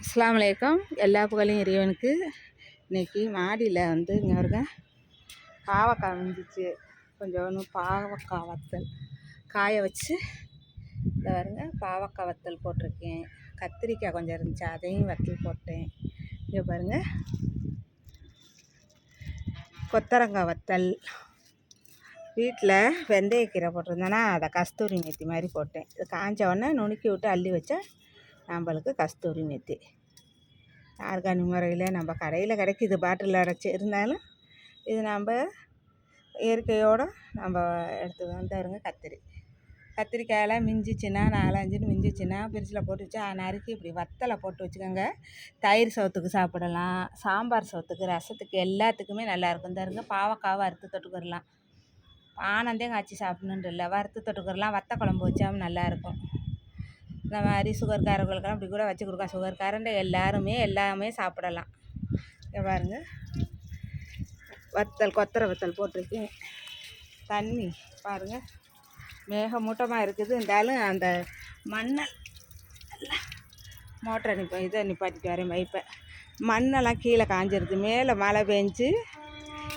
அஸ்லாம் வலைக்கம் எல்லா புகழையும் இறைவனுக்கு. இன்னைக்கு மாடியில் வந்து இங்கே வருங்க பாவக்காய் வந்துச்சு கொஞ்சோன்னு பாவக்காய் வத்தல். காய வச்சு இதை வருங்க பாவக்காய் வத்தல் போட்டிருக்கேன். கத்திரிக்காய் கொஞ்சம் இருந்துச்சு அதையும் வத்தல் போட்டேன். இங்கே பாருங்க கொத்தரங்காய் வத்தல். வீட்டில் வெந்தயக்கீரை போட்டிருந்தேன்னா அதை கஸ்தூரி மெத்தி மாதிரி போட்டேன். இது காஞ்ச உடனே நுணுக்கி விட்டு அள்ளி வச்சா நம்மளுக்கு கஸ்தூரி மெத்தி. ஆர்கானிக் முறையில் நம்ம கடையில் கிடைக்கிது பாட்டில் அடைச்சி இருந்தாலும் இது நம்ம இயற்கையோடு நம்ம எடுத்து வந்தவருங்க கத்திரி. கத்திரிக்காயெல்லாம் மிஞ்சிச்சின்னா நாலஞ்சுன்னு மிஞ்சிச்சின்னா பிரிட்ஜில் போட்டு வச்சா நறுக்கி இப்படி வத்தலை போட்டு வச்சுக்கோங்க. தயிர் சோத்துக்கு சாப்பிடலாம். சாம்பார் சோத்துக்கு ரசத்துக்கு எல்லாத்துக்குமே நல்லாயிருக்கும் தருங்க பாவக்காவை வறுத்து தொட்டுக்கிறலாம் ஆனந்தே காய்ச்சி சாப்பிடணுன்ற இல்லை வறுத்து தொட்டுக்கிறலாம் வத்த குழம்பு வச்சாலும் நல்லாயிருக்கும் இந்த மாதிரி சுகர்காரர்களுக்கெல்லாம் இப்படி கூட வச்சு கொடுக்கலாம். சுகர்காரண்ட எல்லாருமே எல்லாமே சாப்பிடலாம். இங்க பாருங்க. வத்தல் கொத்தரை வத்தல் போட்டிருக்கேன். தண்ணி பாருங்கள் மேகமூட்டமாக இருக்குது. இருந்தாலும் அந்த மண்ணை மோட்டரை நிப்ப இதை நிப்பாட்டிட்டு வரேன். வைப்பை மண்ணெல்லாம் கீழே காஞ்சிருது. மேலே மழை பெஞ்சு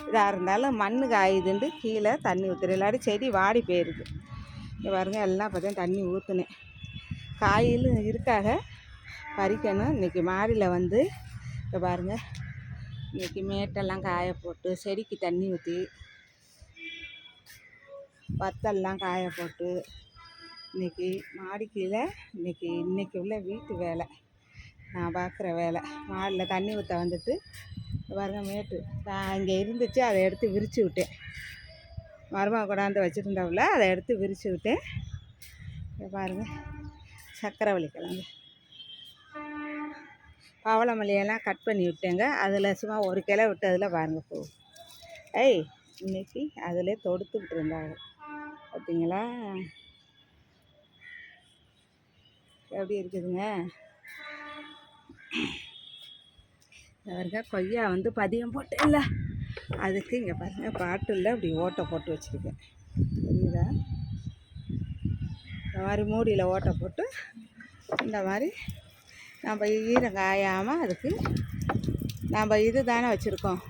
இதாக இருந்தாலும் மண்ணு காயுதுண்டு. கீழே தண்ணி ஊற்றுற இல்லாட்டி செடி வாடி போயிடுது இங்கே பாருங்கள் எல்லாம் இப்போ தண்ணி ஊற்றுனேன் காயிலும் இருக்காக. பறிக்கணும். இன்றைக்கி மாடியில் வந்து இப்போ பாருங்கள் இன்றைக்கி மேட்டெல்லாம் காய போட்டு செடிக்கு தண்ணி ஊற்றி வத்தல்லாம் காய போட்டு இன்றைக்கி மாடி இன்றைக்கி இன்றைக்கி உள்ள வீட்டு வேலை. நான் பார்க்குற வேலை. மாடியில் தண்ணி ஊற்ற வந்துட்டு பாருங்கள் பாருங்க மேட்டு. நான் இங்கே இருந்துச்சு அதை எடுத்து விரித்து விட்டேன். மருமக கொண்டாந்து வச்சுருந்தாப்புல அதை எடுத்து விரித்து விட்டேன். இப்போ பாருங்கள் சக்கரவள்ளி கிழங்கு பவளமல்லியெல்லாம் கட் பண்ணி விட்டேங்க. அதில் சும்மா ஒரு கிளை விட்டதில் பாருங்கள் பூ. ஏய் இன்னைக்கு அதிலே தொடுத்துக்கிட்டு இருந்தாங்க பார்த்தீங்களா? எப்படி இருக்குதுங்க? பாருங்க கொய்யா வந்து பதியம் போட்டேன்ல அதுக்கு இங்கே பாருங்கள் பாட்டில் அப்படி ஓட்டை போட்டு வச்சுருக்கேன். புரியுதா? இந்த மாதிரி மூடியில் ஓட்டை போட்டு இந்த மாதிரி நம்ம ஈரம் காயாமல் அதுக்கு நம்ம இது தானே வச்சுருக்கோம்.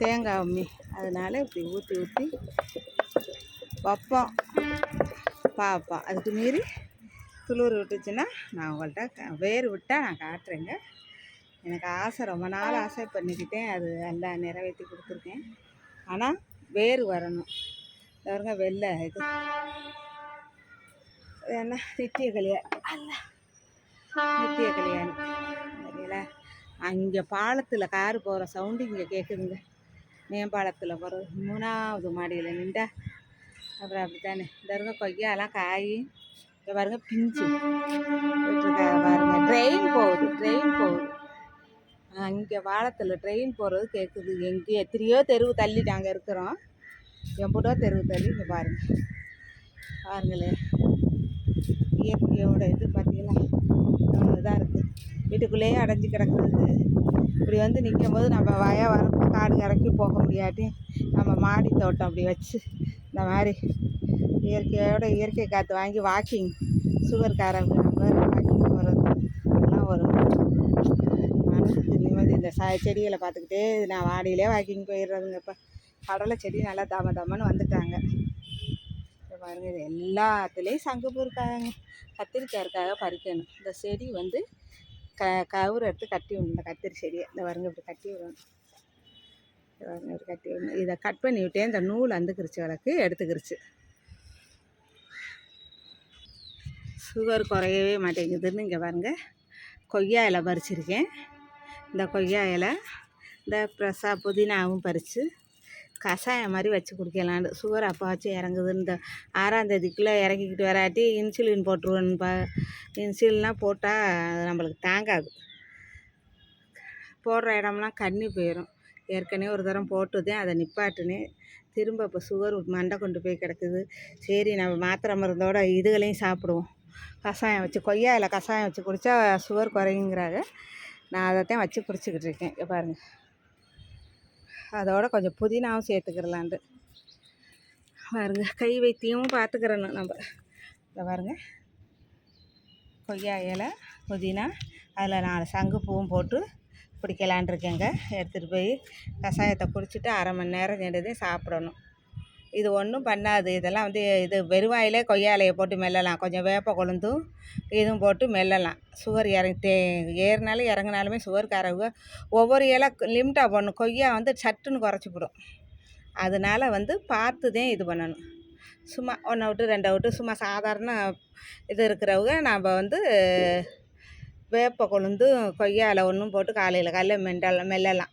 தேங்காய் அம்மி. அதனால் இப்படி ஊற்றி ஊற்றி வைப்போம். பார்ப்போம். அதுக்கு மீறி துளிர் விட்டுச்சுன்னா நான் உங்கள்கிட்ட வேர் விட்டால் நான் காட்டுறேங்க. எனக்கு ஆசை ரொம்ப நாள் ஆசை பண்ணிக்கிட்டேன். அது எல்லாம் நிறைவேற்றி கொடுத்துருக்கேன். ஆனால் வேர் வரணும். பாருங்க வெள்ளை. இது என்ன? நித்திய கல்யாணம் அல்ல. நித்திய கல்யாணம் சரிங்களா அங்கே பாலத்தில் கார் போகிற சவுண்டு இங்கே கேட்குதுங்க மேம்பாலத்தில் போகிற மூணாவது மாடியில் நின்றா. அப்புறம் அப்படித்தானே. இந்த இருங்க கொய்யாலாம் காய். இங்கே பாருங்க பிஞ்சு. பாருங்க. ட்ரெயின் போகுது ட்ரெயின் போகுது. அங்கே பாலத்தில் ட்ரெயின் போகிறது கேட்குது எங்கே எத்தனையோ தெருவு தள்ளி நாங்கள் இருக்கிறோம். எம்புடோ தெருவு தள்ளி இங்கே பாருங்கள் பாருங்களேன். இயற்கையோட இது பார்த்தீங்களா அவ்வளோ இதாக இருக்குது வீட்டுக்குள்ளேயே அடைஞ்சு கிடக்குது இப்படி வந்து நிற்கும் போது நம்ம வய வரப்பு காடு இறக்கி போக முடியாட்டி நம்ம மாடி தோட்டம் அப்படி வச்சு இந்த மாதிரி இயற்கையோட இயற்கை காற்று வாங்கி வாக்கிங் சுகர்காரங்க நம்ம வாக்கிங் போகிறது எல்லாம் வரும். மனசுக்கு நிம்மதி. இந்த ச செடிகளை பார்த்துக்கிட்டே நான் வாடியிலே வாக்கிங் போயிடுறதுங்கப்பா கடலை செடி நல்லா தம தமன்னு வந்துட்டாங்க. இப்போ இது எல்லாத்துலேயும் சங்குப்பூ இருக்காங்க கத்திரிக்காய் இருக்காக பறிக்கணும். இந்த செடி வந்து க கவுரு எடுத்து கட்டி விடணும். இந்த கத்திரி செடியை. இந்த பாருங்க இப்படி கட்டி விடணும். இந்த பாருங்க இப்படி கட்டி விடணும். இதை கட் பண்ணி விட்டேன் இந்த நூல் அந்துக்கிருச்சு விளக்கு எடுத்துக்கிருச்சு. சுகர் குறையவே மாட்டேங்குதுன்னு இங்கே பாருங்க. கொய்யா இலை பறிச்சிருக்கேன். இந்த கொய்யா இலை இந்த பிரசா புதினாவும் பறித்து கஷாயம் மாதிரி வச்சு குடிக்கலான்னு சுகர் அப்போவாச்சும் இறங்குது. இந்த ஆறாந்தேதிக்குள்ளே இறக்கிக்கிட்டு வராட்டி இன்சுலின் போட்டுருவேன்னு பா. இன்சுலின்லாம் போட்டால் அது நம்மளுக்கு தாங்காது. போடுற இடம்லாம் கண்ணி போயிடும் ஏற்கனவே ஒரு தரம் போட்டுதேன் அதை நிப்பாட்டுனேன் திரும்ப இப்போ சுகர் மண்டை கொண்டு போய் கிடக்குது. சரி நம்ம மாத்திரை மருந்தோட இதுகளையும் சாப்பிடுவோம். கஷாயம் வச்சு கொய்யா இலை கஷாயம் வச்சு குடித்தா சுகர் குறையுங்கிறாங்க. நான் அதைத்தான் வச்சு குடிச்சிக்கிட்டு இருக்கேன். பாருங்கள் அதோட கொஞ்சம் புதினாவும் சேர்த்துக்கிறலான்ட்டு. பாருங்க கை வைத்தியமும் பார்த்துக்கிறணும் நம்ம. இதை பாருங்க. கொய்யா இலை புதினா அதில் நாலு சங்குப்பூவும் போட்டு பிடிக்கலான் இருக்கேங்க. எடுத்துகிட்டு போய் கஷாயத்தை குடிச்சிட்டு அரை மணி நேரம் சென்றதையும் சாப்பிடணும். இது ஒன்றும் பண்ணாது. இதெல்லாம் வந்து இது வெறுவாயிலே கொய்யா இலையை போட்டு மெல்லலாம். கொஞ்சம் வேப்ப கொழுந்தும் இதுவும் போட்டு மெல்லலாம். சுகர் இறங்கி தே ஏறினாலும் இறங்குனாலுமே சுகர்காரவங்க ஒவ்வொரு இலை லிமிட்டாக போடணும். கொய்யா வந்து சட்டுன்னு குறைச்சி போடும். அதனால வந்து பார்த்து தான் இது பண்ணணும். சும்மா ஒன்றை விட்டு ரெண்டை விட்டு சும்மா சாதாரண இது இருக்கிறவங்க நாம் வந்து வேப்ப கொழுந்து கொய்யா ஒன்றும் போட்டு காலையில் காலையில் மெண்டலாம் மெல்லலாம்.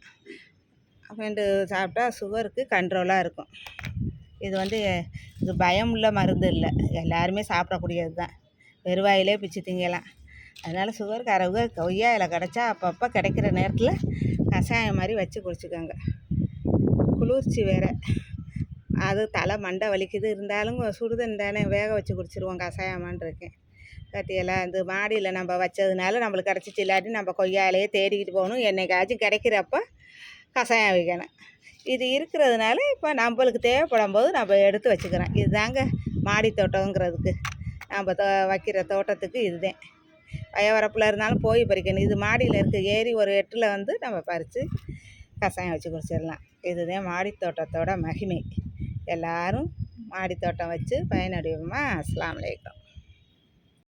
மெண்டு சாப்பிட்டா சுகருக்கு கண்ட்ரோலாக இருக்கும். இது வந்து இது பயம் உள்ள மருந்து இல்லை. எல்லாருமே சாப்பிடக்கூடியது தான். வெறுவாயிலே பிச்சு திங்கலாம். அதனால் சுகர்காரவங்க கொய்யா இலை கிடச்சா அப்பப்போ கிடைக்கிற நேரத்தில் கஷாயம் மாதிரி வச்சு குடிச்சுக்கோங்க. குளிர்ச்சி வேறு. அது தலை மண்டை வலிக்குது. இருந்தாலும் சுடுதண்ணி தானே வேக வச்சு குடிச்சிருவோம் கஷாயமான்னு இருக்கேன். கத்தியெல்லாம் இந்த மாடியில் நம்ம வச்சதுனால நம்மளுக்கு கிடச்சிச்சு. இல்லாட்டி நம்ம கொய்யாலையே தேடிக்கிட்டு போகணும். என்னைக்காச்சும் கிடைக்கிறப்ப கஷாயம் வைக்கணும். இது இருக்கிறதுனால இப்போ நம்மளுக்கு தேவைப்படும் போது நம்ம எடுத்து வச்சுக்கிறோம். இதுதாங்க மாடி தோட்டங்கிறதுக்கு. நம்ம தோ வைக்கிற தோட்டத்துக்கு இதுதான் வயவரப்பில் இருந்தாலும் போய் பறிக்கணும். இது மாடியில் இருக்க ஏறி ஒரு எட்டில் வந்து நம்ம பறித்து கஷாயம் வச்சு குடிச்சிடலாம். இதுதான் மாடித்தோட்டத்தோட மகிமை. எல்லாரும் மாடி தோட்டம் வச்சு பயனடைவோமா? அஸ்லாம் வலைக்கம்